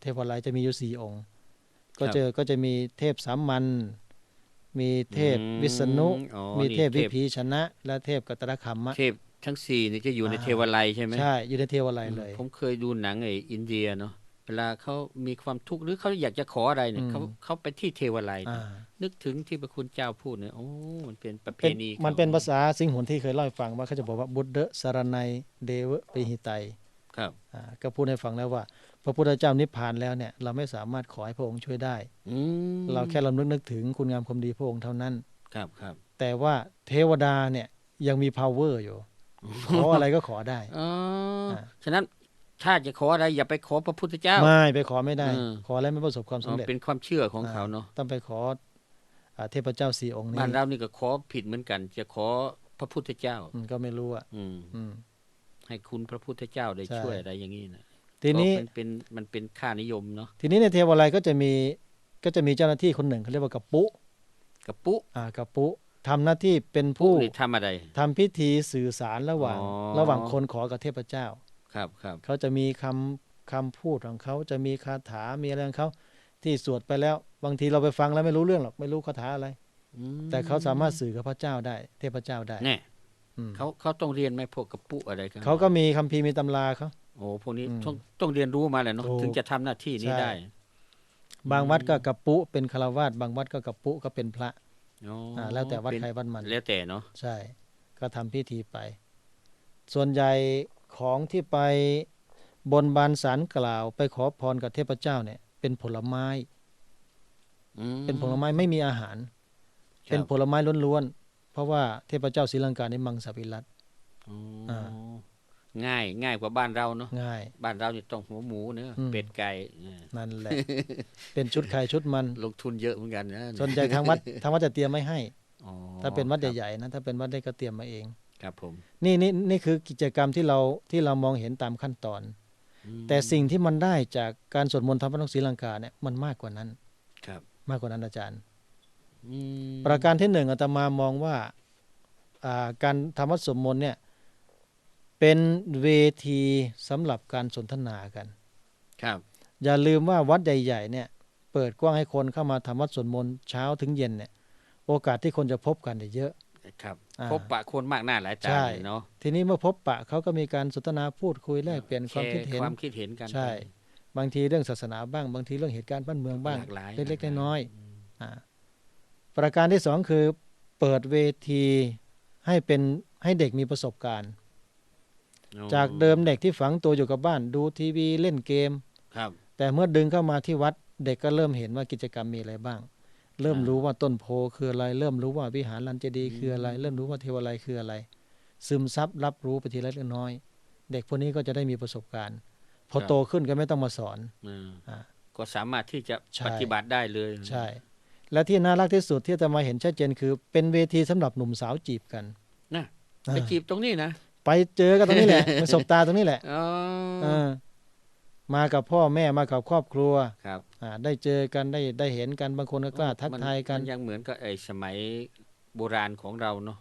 [SPEAKER 2] เทวไลยจะมีอยู่สี่องค์ ก็
[SPEAKER 1] ครับ
[SPEAKER 2] เจอก็จะมีเทพสามัญมีเทพวิษณุ
[SPEAKER 1] อ๋อ
[SPEAKER 2] มี
[SPEAKER 1] นี่
[SPEAKER 2] เทพวิพีชนะ และเทพกัตตะคัมมะ
[SPEAKER 1] เทพทั้งสี่นี่จะอยู่ใน
[SPEAKER 2] อ่า
[SPEAKER 1] เทวไลยใช่ไหม
[SPEAKER 2] ใช่อยู่ในเทวไลยเลย
[SPEAKER 1] ผมเคยดูหนังไอ้อินเดียเนาะเวลาเขามีความทุกข์หรือเขาอยากจะขออะไรเนี่ย
[SPEAKER 2] อืม
[SPEAKER 1] เขาเขาไปที่เทวไลย
[SPEAKER 2] อ่า
[SPEAKER 1] นึกถึงที่พระคุณเจ้าพูดเนี่ยโอ้มันเป็นประเพ
[SPEAKER 2] เป็น
[SPEAKER 1] ณี
[SPEAKER 2] มันเป็น
[SPEAKER 1] ข
[SPEAKER 2] ภาษาสิงหุนที่เคยเล่าให้ฟังว่าเขาจะบอกว่าบุตเดสารนัยเดวะปิหิไตย
[SPEAKER 1] ครับ
[SPEAKER 2] อ่าก็พูดให้ฟังแล้วว่า พระพุทธเจ้านิพพานแล้วเนี่ยเราไม่สามารถขอให้พระองค์ช่วยได้
[SPEAKER 1] อืม
[SPEAKER 2] เราแค่ลำลึกนึกถึงคุณงามความดีพระองค์เท่านั้น
[SPEAKER 1] ครับครับ
[SPEAKER 2] แต่ว่าเทวดาเนี่ยยังมี power อยู่ ขออะไรก็ขอได้
[SPEAKER 1] อ๋ออาฉะนั้นถ้าจะขออะไรอย่าไปขอพระพุทธเจ้า
[SPEAKER 2] ไม่ไปขอไม่ได้
[SPEAKER 1] อืม
[SPEAKER 2] ขอแล้วไม่ประสบความ
[SPEAKER 1] อ๋
[SPEAKER 2] สำ
[SPEAKER 1] อ
[SPEAKER 2] เร็จ
[SPEAKER 1] เป็นความเชื่อของเขาเนาะ
[SPEAKER 2] ต้องไปขออ่าเทพเจ้าสี่องค์นี้
[SPEAKER 1] บ้านเรานี่ก็ขอผิดเหมือนกัน จะขอพระพุทธเจ้า
[SPEAKER 2] อืมก็ไม่รู้อะ
[SPEAKER 1] อืม
[SPEAKER 2] อืม
[SPEAKER 1] ให้คุณพระพุทธเจ้าได้
[SPEAKER 2] ใช่
[SPEAKER 1] ช่วยอะไรอย่างนี้นะ
[SPEAKER 2] ทีนี้
[SPEAKER 1] ก็เป็นเป็นมันเป็นค่านิยมเนาะ
[SPEAKER 2] ทีนี้ในเทวไลยก็จะมีก็จะมีเจ้าหน้าที่คนหนึ่งเขาเรียกว่ากัปปุ
[SPEAKER 1] กระปุ
[SPEAKER 2] อ่ากัปปุทำหน้าที่เป็นผู้
[SPEAKER 1] นี่ทำอะไร
[SPEAKER 2] ทำพิธีสื่อสารระหว่าง
[SPEAKER 1] อ๋อ
[SPEAKER 2] ระหว่างคนขอกับเทพเจ้า
[SPEAKER 1] ครับครับ
[SPEAKER 2] เขาจะมีคำคำพูดของเขาจะมีคาถามีอะไรของเขาที่สวดไปแล้ว บางทีเราไปฟังแล้วไม่รู้เรื่องหรอกไม่รู้คาถาอะไร
[SPEAKER 1] อืม
[SPEAKER 2] แต่เขาสามารถสื่อกับพระเจ้าได้ เทพเจ้าได้
[SPEAKER 1] แน่
[SPEAKER 2] อืม
[SPEAKER 1] เขาเขาต้องเรียนไหมพวกกระปุอะไรกัน
[SPEAKER 2] เขาก็มีคัมภีร์มีตำราเขา
[SPEAKER 1] โอ้พวกนี้
[SPEAKER 2] อืม
[SPEAKER 1] ต้องต้องเรียนรู้มาแหละเนาะ
[SPEAKER 2] ถูก
[SPEAKER 1] ถึงจะทำหน้าที่นี้
[SPEAKER 2] ใช่
[SPEAKER 1] ได้
[SPEAKER 2] บางวัดก็กัปปุเป็นคารวาสบางวัดก็กัปปุก็เป็นพระ
[SPEAKER 1] อ๋อ
[SPEAKER 2] อ่าแล้วแต่วัด
[SPEAKER 1] เป็น
[SPEAKER 2] ใครวัดมัน
[SPEAKER 1] แล้วแต่เนาะ
[SPEAKER 2] ใช่ ก็ทำพิธีไป ส่วนใหญ่ของที่ไปบนบานสารกล่าว ไปขอพรกับเทพเจ้าเนี่ย เป็นผลไม้
[SPEAKER 1] อืม
[SPEAKER 2] เป็นผลไม้ไม่มีอาหาร
[SPEAKER 1] ครับ
[SPEAKER 2] เป็นผลไม้ล้วนๆเพราะว่าเทพเจ้าศรีลังกาในมังสวิรัต
[SPEAKER 1] อ๋อ
[SPEAKER 2] อ่า
[SPEAKER 1] ง่าย ง่ายกว่าบ้านเราเนาะ
[SPEAKER 2] ง่าย
[SPEAKER 1] บ้านเราเนี่ยต้องหัวหมูเนื้อะ
[SPEAKER 2] อืม
[SPEAKER 1] เป็ดไก่เออ
[SPEAKER 2] นั่นแหละ เป็นชุดไข่ชุดมัน
[SPEAKER 1] ลงทุนเยอะเหมือนกันนะ
[SPEAKER 2] ส่วนใหญ่ทางวัดทางวัดจะเตรียมไม่ให้
[SPEAKER 1] อ๋อ
[SPEAKER 2] ถ้าเป็นวัด
[SPEAKER 1] ครับ
[SPEAKER 2] ใหญ่ๆนะถ้าเป็นวัดเล็กก็เตรียมมาเอง
[SPEAKER 1] ครับผม
[SPEAKER 2] นี่นี่นี่คือกิจกรรมที่เราที่เรามองเห็นตามขั้นตอน
[SPEAKER 1] อืม
[SPEAKER 2] แต่สิ่งที่มันได้จากการสวดมนต์ทำพระนกศรีลังกาเนี่ยมันมากกว่านั้น
[SPEAKER 1] ครับ
[SPEAKER 2] มากกว่านั้นอาจารย์
[SPEAKER 1] อืม
[SPEAKER 2] ประการที่หนึ่งอาตมามองว่าอ่าการทำวัดสวดมนต์เนี่ย เป็นเวทีสำหรับการสนทนากัน
[SPEAKER 1] ครับ
[SPEAKER 2] อย่าลืมว่าวัดใหญ่ๆเนี่ย เปิดกว้างให้คนเข้ามาทำวัดสวดมนต์เช้าถึงเย็นเนี่ย โอกาสที่คนจะพบกันเนี่ยเยอะ
[SPEAKER 1] ครับ
[SPEAKER 2] อ่า
[SPEAKER 1] พบปะคนมากหน้าหลายตา
[SPEAKER 2] ใช่
[SPEAKER 1] เลยเนาะ
[SPEAKER 2] ทีนี้เมื่อพบปะเขาก็มีการสนทนาพูดคุยแลกเปลี่ยนความคิดเห็น
[SPEAKER 1] แชร์ความคิดเห็นกัน
[SPEAKER 2] ใช่ บางทีเรื่องศาสนาบ้าง บางทีเรื่องเหตุการณ์บ้านเมืองบ้าง
[SPEAKER 1] หลากหลาย
[SPEAKER 2] เล็ก
[SPEAKER 1] หาหา
[SPEAKER 2] ๆน้อยๆอ่าประการที่สองคือเปิดเวทีให้เป็นให้เด็กมีประสบการณ์
[SPEAKER 1] อ๋อ
[SPEAKER 2] จากเดิมเด็กที่ฝังตัวอยู่กับบ้าน ดูทีวีเล่นเกม
[SPEAKER 1] ครับ
[SPEAKER 2] แต่เมื่อดึงเข้ามาที่วัดเด็กก็เริ่มเห็นว่ากิจกรรมมีอะไรบ้าง เริ่ม
[SPEAKER 1] อ่ารู้
[SPEAKER 2] รู้ว่าต้นโพคืออะไร เริ่มรู้ว่าวิหารลันเจดีย์คืออะไร เริ่มรู้ว่าเทวาลัยคืออะไร ซึมซับรับรู้ไปทีละเล็กน้อย เด็กพวกนี้ก็จะได้มีประสบการณ์ พอโตขึ้นก็ไม่ต้องมาสอน
[SPEAKER 1] อ่า
[SPEAKER 2] อ่า
[SPEAKER 1] ก็สามารถที่จะ
[SPEAKER 2] ใช่
[SPEAKER 1] ปฏิบัติได้เลย
[SPEAKER 2] ใช่ และที่น่ารักที่สุดที่จะมาเห็นชัดเจนคือ เป็นเวทีสำหรับหนุ่มสาวจีบกัน
[SPEAKER 1] นะ
[SPEAKER 2] อ่า
[SPEAKER 1] ไปจีบตรงนี้นะ
[SPEAKER 2] ไปเจอกันตรงนี้แหละไปสบตาตรงนี้แหละ
[SPEAKER 1] อ๋อ
[SPEAKER 2] เออมากับพ่อแม่มากับครอบครัว
[SPEAKER 1] ครับ
[SPEAKER 2] อ่าได้เจอกันได้ได้เห็นกันบางคนก็กล้าทัก
[SPEAKER 1] มั
[SPEAKER 2] ทายกัน
[SPEAKER 1] มัยังเหมือนกับไอ้สมัยโบราณของเราเนาะ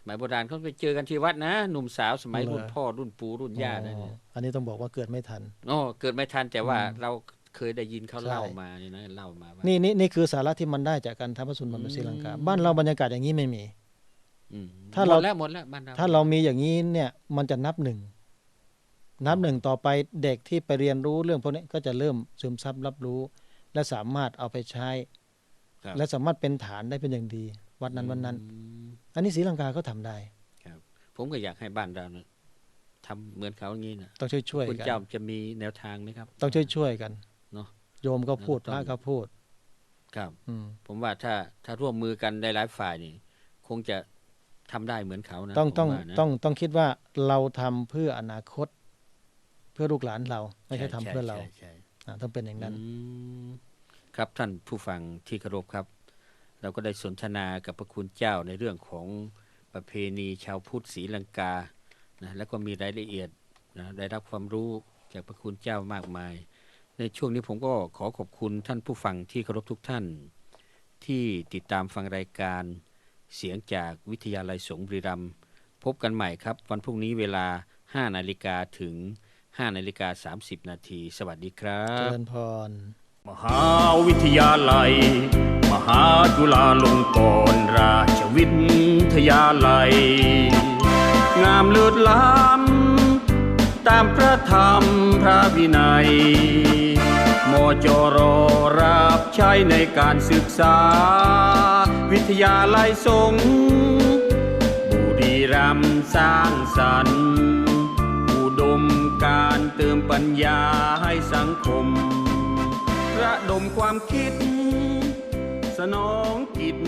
[SPEAKER 1] สมัยโบราณเขาไปเจอกันที่วัดนะหนุ่มสาวสมัย
[SPEAKER 2] เหรอ
[SPEAKER 1] รุ่นพ่อรุ่นปู่รุ่นย่านะ
[SPEAKER 2] อ๋อ
[SPEAKER 1] เนี่ย
[SPEAKER 2] อันนี้ต้องบอกว่าเกิดไม่ทัน
[SPEAKER 1] อ๋อเกิดไม่ทันแต่ว่า
[SPEAKER 2] อืม
[SPEAKER 1] เราเคยได้ยินเขา
[SPEAKER 2] ใช่
[SPEAKER 1] เล่ามานี่นะเล่ามาว่า
[SPEAKER 2] นี่นี่นี่คือสาระที่มันได้จากการทำพระสุนทร
[SPEAKER 1] อืม
[SPEAKER 2] บศรีลังกาบ้านเราบรรยากาศอย่างนี้ไม่มี
[SPEAKER 1] อืม
[SPEAKER 2] ถ้าเรา
[SPEAKER 1] หมดแล้วหมดแล้วบ้านเรา
[SPEAKER 2] ถ้าเรามีอย่างนี้เนี่ย มันจะนับหนึ่งนับหนึ่งต่อไปเด็กที่ไปเรียนรู้เรื่องพวกนี้ก็จะเริ่มซึมซับรับรู้ และสามารถเอาไปใช้
[SPEAKER 1] ครับ
[SPEAKER 2] และสามารถเป็นฐานได้เป็นอย่างดี วัดนั้นวันนั้น
[SPEAKER 1] อืม
[SPEAKER 2] อันนี้ศรีลังกาก็ทำได้
[SPEAKER 1] ผมก็อยากให้บ้านเราเนี่ยทำเหมือนเขาอย่างนี้นะ
[SPEAKER 2] ต้องช่วยช่วย
[SPEAKER 1] คุณ
[SPEAKER 2] ๆกัน
[SPEAKER 1] เจ้าจะมีแนวทางไหมครับ
[SPEAKER 2] ต้องช่วยช่วยๆกัน
[SPEAKER 1] เนอะ
[SPEAKER 2] โยมก็พูด
[SPEAKER 1] ต้
[SPEAKER 2] พ
[SPEAKER 1] อง
[SPEAKER 2] ระก็พูด
[SPEAKER 1] ครับ
[SPEAKER 2] อืม
[SPEAKER 1] ผมว่าถ้าถ้าร่วมมือกันได้หลายฝ่ายนี่ คงจะ ทำได้เหมือนเขานะ
[SPEAKER 2] ต้อง
[SPEAKER 1] ผม
[SPEAKER 2] ต้อง
[SPEAKER 1] ว่านะ
[SPEAKER 2] ต้องต้องคิดว่าเราทำเพื่ออนาคต เพื่อลูกหลานเรา ไม่ใช่ทำ
[SPEAKER 1] ใช่
[SPEAKER 2] เพื่อเรา
[SPEAKER 1] ใช่ใช่
[SPEAKER 2] อ่าต้องเป็นอย่างนั้น
[SPEAKER 1] อืมครับท่านผู้ฟังที่เคารพครับ
[SPEAKER 3] เราก็ได้สนทนากับพระคุณเจ้าในเรื่องของประเพณีชาวพุทธศรีลังกานะแล้วก็มีรายละเอียดนะได้รับความรู้จากพระคุณเจ้ามากมาย ในช่วงนี้ผมก็ขอขอบคุณท่านผู้ฟังที่เคารพทุกท่าน ที่ติดตามฟังรายการ เสียงจากวิทยาลัยสงฆ์บุรีรัมย์พบกันใหม่ครับ วันพรุ่งนี้เวลา 5 นาฬิกาถึง 5 นาฬิกา 30 นาที สวัสดีครั
[SPEAKER 2] เจ
[SPEAKER 3] บ
[SPEAKER 2] ริญพร
[SPEAKER 1] มหาวิทยาลัย มหาจุฬาลงกรณราชวิทยาลัย งามเลิศล้ำตามพระธรรมพระวินัย มจรรับใช้ในการศึกษา วิทยาลัยสงบุรีรัมสร้างสรรค์อุดมการเติมปัญญาให้สังคม ระดมความคิด สนองกิจ